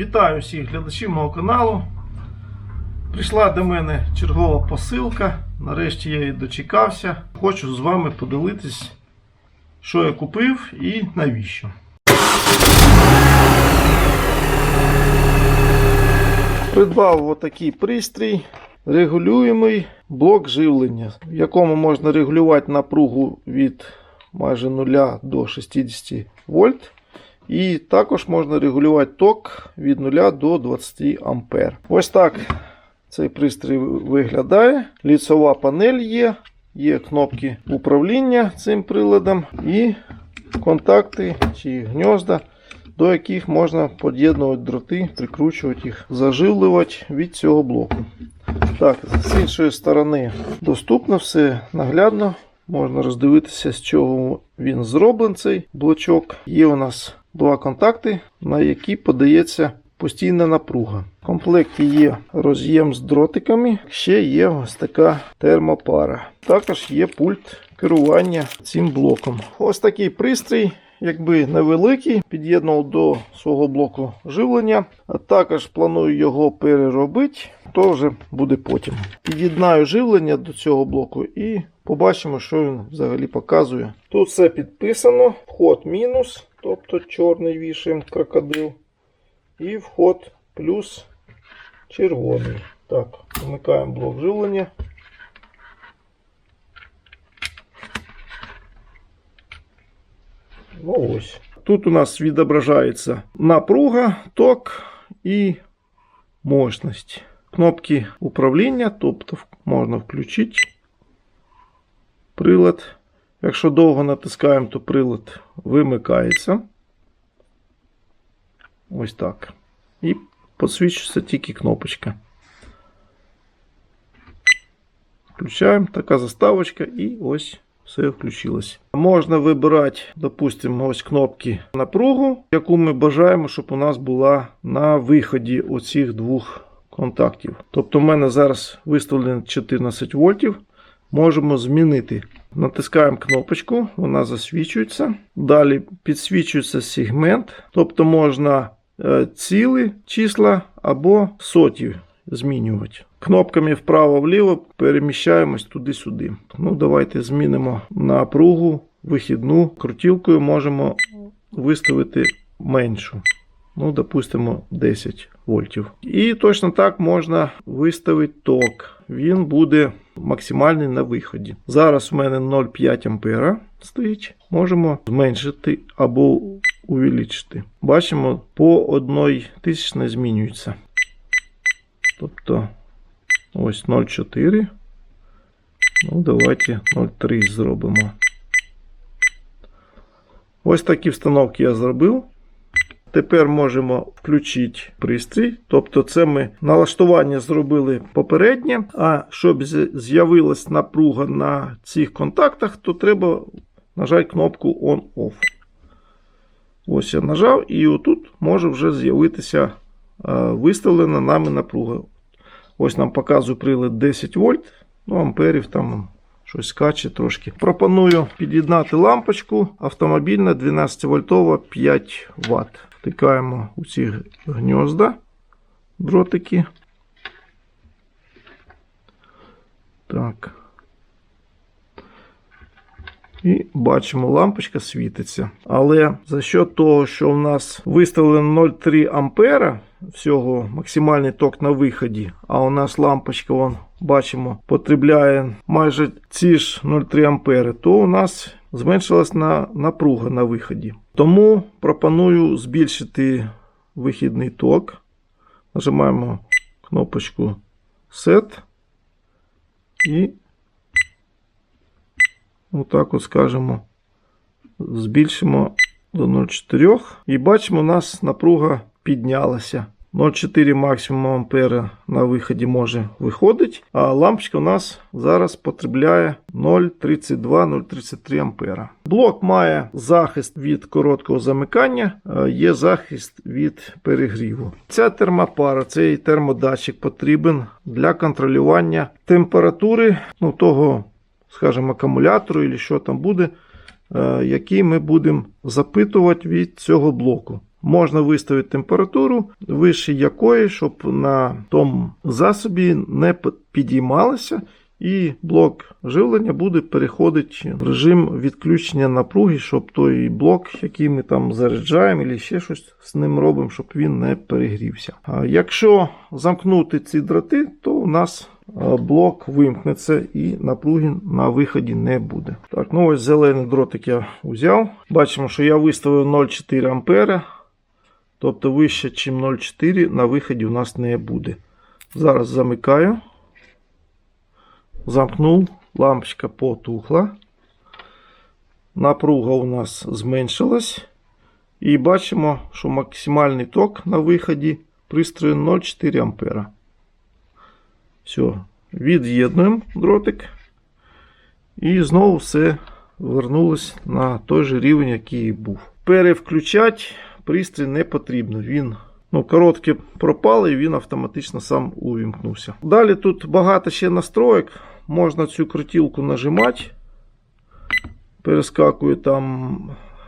Вітаю всіх глядачів мого каналу. Прийшла до мене чергова посилка. Нарешті я її дочекався. Хочу з вами поділитись, що я купив і навіщо. Придбав отакий пристрій, регулюємий блок живлення, в якому можна регулювати напругу від майже 0 до 60 вольт. І також можна регулювати ток від 0 до 20 ампер. Ось так цей пристрій виглядає. Ліцова панель є, є кнопки управління цим приладом і контакти чи гнізда, до яких можна під'єднувати дроти, прикручувати їх, заживлювати від цього блоку. Так, з іншої сторони доступно все наглядно. Можна роздивитися, з чого він зроблений, цей блочок. Є у нас два контакти, на які подається постійна напруга. В комплекті є роз'єм з дротиками, ще є ось така термопара. Також є пульт керування цим блоком. Ось такий пристрій. Якби невеликий, під'єднував до свого блоку живлення, а також планую його переробити, то вже буде потім. Під'єднаю живлення до цього блоку і побачимо, що він взагалі показує. Тут все підписано: вход мінус, тобто чорний вішаємо крокодил, і вход плюс червоний. Так, вмикаємо блок живлення. Ну ось. Тут у нас відображається напруга, ток і мощність. Кнопки управління, тобто можна включити прилад. Якщо довго натискаємо, то прилад вимикається. Ось так. І підсвічується тільки кнопочка. Включаємо така заставочка і ось все включилось. Можна вибирати, допустимо, ось кнопки напругу, яку ми бажаємо, щоб у нас була на виході оцих двох контактів. Тобто, в мене зараз виставлено 14 вольтів. Можемо змінити. Натискаємо кнопочку, вона засвічується. Далі підсвічується сегмент, тобто можна е, цілі числа або соті змінювати. Кнопками вправо-вліво переміщаємось туди-сюди. Ну, Давайте змінимо напругу, вихідну. Крутілкою можемо виставити меншу. Ну, допустимо, 10 вольтів. І точно так можна виставити ток. Він буде максимальний на виході. Зараз у мене 0,5 ампера стоїть. Можемо зменшити або увеличити. Бачимо, по 1 тисячній змінюється. Тобто ось 0,4. Ну, давайте 0,3 зробимо. Ось такі встановки я зробив. Тепер можемо включити пристрій. Тобто, це ми налаштування зробили попереднє. А щоб з'явилась напруга на цих контактах, то треба нажати кнопку On-Off. Ось я нажав, і отут може вже з'явитися виставлена нами напруга. Ось нам показує прилад 10 вольт. Ну, амперів там щось скаче трошки. Пропоную під'єднати лампочку автомобільна 12 вольтова 5 Вт. Втикаємо у ці гнізда, дротики. Так. І бачимо, лампочка світиться. Але за що того, що в нас виставлено 0,3 ампера, всього максимальний ток на виході, а у нас лампочка, вон, бачимо, потребляє майже ці ж 0,3 ампери, то у нас зменшилась на напруга на виході. Тому пропоную збільшити вихідний ток. Нажимаємо кнопочку Set і отак от скажемо, збільшимо до 0,4 і бачимо, у нас напруга піднялася. 0,4 максимум ампера на виході може виходить, а лампочка у нас зараз потребляє 0,32-0,33 ампера. Блок має захист від короткого замикання, є захист від перегріву. Ця термопара, цей термодатчик потрібен для контролювання температури ну, того, скажімо, акумулятору, або що там буде, який ми будемо запитувати від цього блоку. Можна виставити температуру, вище якої, щоб на тому засобі не підіймалося, і блок живлення буде переходити в режим відключення напруги, щоб той блок, який ми там заряджаємо, або ще щось з ним робимо, щоб він не перегрівся. А якщо замкнути ці дроти, то у нас е, блок вимкнеться і напруги на виході не буде. Так, ну ось зелений дротик я взяв. Бачимо, що я виставив 0,4 ампера. Тобто вище, ніж 0,4 на виході у нас не буде. Зараз замикаю. Замкнув, лампочка потухла. Напруга у нас зменшилась. І бачимо, що максимальний ток на виході пристрою 0,4 ампера. Все, від'єднуємо дротик. І знову все вернулось на той же рівень, який і був. Перевключати пристрій не потрібно. Він ну, коротке пропало і він автоматично сам увімкнувся. Далі тут багато ще настроєк. Можна цю крутілку нажимати. Перескакує там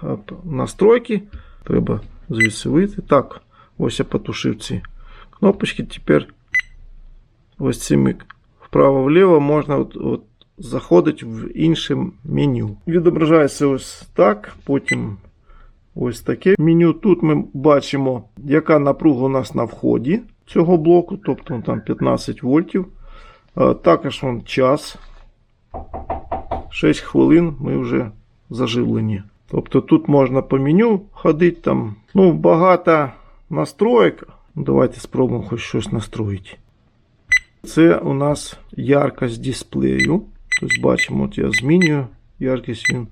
е, настройки. Треба звідси вийти. Так, ось я потушив ці кнопочки. Тепер ось цими вправо-вліво можна от, от заходити в інше меню. Відображається ось так, потім ось таке меню. Тут ми бачимо, яка напруга у нас на вході цього блоку, тобто там 15 вольтів. Також вон час. 6 хвилин ми вже заживлені. Тобто тут можна по меню ходити, там ну, багато настроєк. Давайте спробуємо хоч щось настроїти. Це у нас яркость дисплею. Тобто бачимо, от я змінюю яркість, він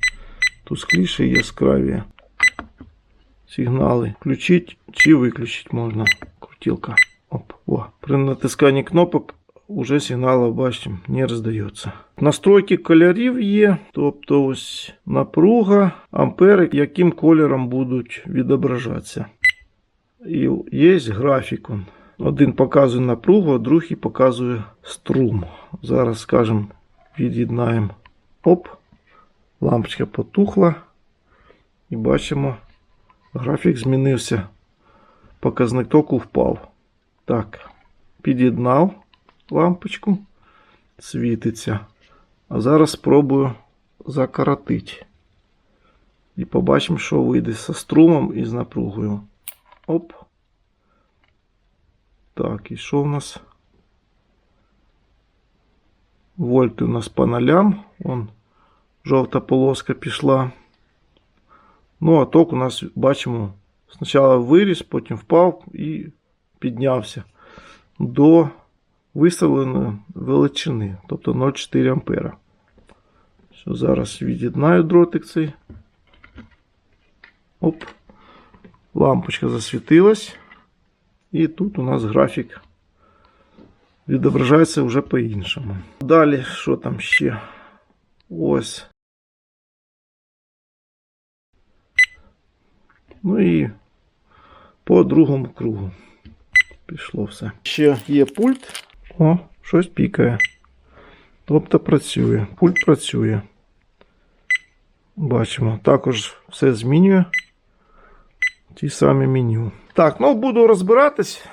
тускліше і. Сигнали включити чи виключити можна. Крутілка. Оп. О. При натисканні кнопок уже сигнал, бачимо, не роздається. Настройки кольорів є, тобто ось напруга, ампери, яким кольором будуть відображатися. І є графікон. Один показує напругу, а другий показує струм. Зараз, скажімо, від'єднаємо. Оп. Лампочка потухла. І бачимо, графік змінився. Показник току впав. Так, під'єднав лампочку. Світиться. А зараз спробую закоротити. І побачимо, що вийде зі струмом і з напругою. Оп. Так, і що в нас? Вольти у нас по нолям. Вон жовта полоска пішла. Ну, а ток у нас бачимо, спочатку виріс, потім впав і піднявся до виставленої величини, тобто 0,4 ампера. Що зараз від'єднаю дротик цей. Оп. Лампочка засвітилась. І тут у нас графік відображається вже по-іншому. Далі, що там ще? Ось. Ну і по другому кругу. Пішло все. Ще є пульт. О, щось пікає. Тобто працює. Пульт працює. Бачимо. Також все змінює. Ті самі меню. Так, ну буду розбиратись,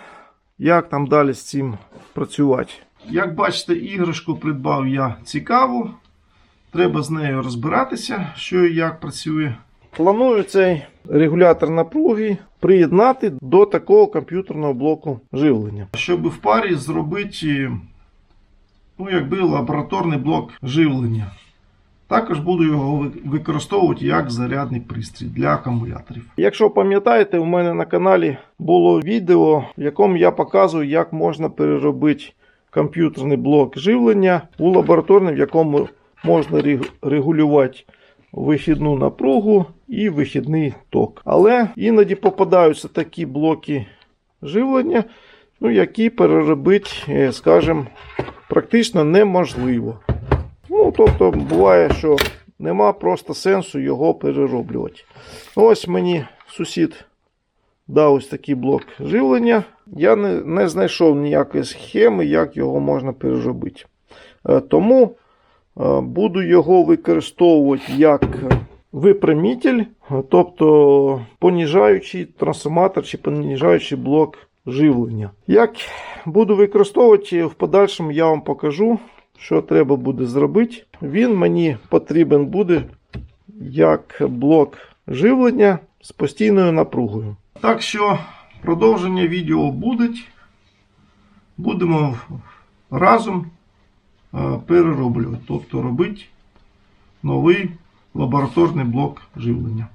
як там далі з цим працювати. Як бачите, іграшку придбав я цікаву. Треба з нею розбиратися, що і як працює. Планую цей регулятор напруги приєднати до такого комп'ютерного блоку живлення. Щоб в парі зробити ну, якби лабораторний блок живлення. Також буду його використовувати як зарядний пристрій для акумуляторів. Якщо пам'ятаєте, у мене на каналі було відео, в якому я показую, як можна переробити комп'ютерний блок живлення у лабораторний, в якому можна регулювати вихідну напругу і вихідний ток. Але іноді попадаються такі блоки живлення, ну, які переробити, е, скажімо, практично неможливо. Ну, тобто, буває, що нема просто сенсу його перероблювати. Ось мені сусід дав ось такий блок живлення. Я не, не знайшов ніякої схеми, як його можна переробити. Е, Тому буду його використовувати як випрямитель, тобто поніжаючий трансформатор чи поніжаючий блок живлення. Як буду використовувати в подальшому, я вам покажу, що треба буде зробити. Він мені потрібен буде як блок живлення з постійною напругою. Так що продовження відео буде. Будемо разом е, перероблювати, тобто робити новий лабораторний блок живлення.